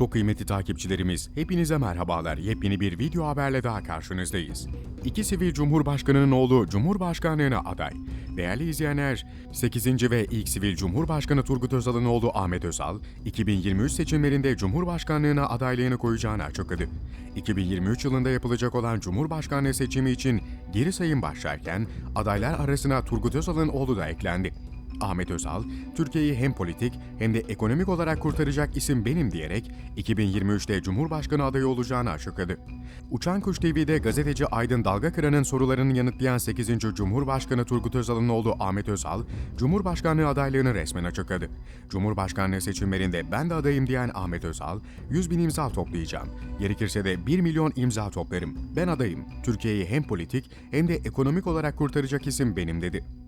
Çok kıymetli takipçilerimiz, hepinize merhabalar. Yepyeni bir video haberle daha karşınızdayız. İki sivil cumhurbaşkanının oğlu Cumhurbaşkanlığına aday. Değerli izleyenler, 8. ve ilk sivil Cumhurbaşkanı Turgut Özal'ın oğlu Ahmet Özal, 2023 seçimlerinde Cumhurbaşkanlığına adaylığını koyacağını açıkladı. 2023 yılında yapılacak olan Cumhurbaşkanlığı seçimi için geri sayım başlarken adaylar arasına Turgut Özal'ın oğlu da eklendi. Ahmet Özal, Türkiye'yi hem politik hem de ekonomik olarak kurtaracak isim benim diyerek 2023'te Cumhurbaşkanı adayı olacağını açıkladı. Uçan Kuş TV'de gazeteci Aydın Dalgakıran'ın sorularını yanıtlayan 8. Cumhurbaşkanı Turgut Özal'ın oğlu Ahmet Özal, Cumhurbaşkanlığı adaylığını resmen açıkladı. Cumhurbaşkanlığı seçimlerinde ben de adayım diyen Ahmet Özal, 100 bin imza toplayacağım. Gerekirse de 1 milyon imza toplarım. Ben adayım. Türkiye'yi hem politik hem de ekonomik olarak kurtaracak isim benim dedi.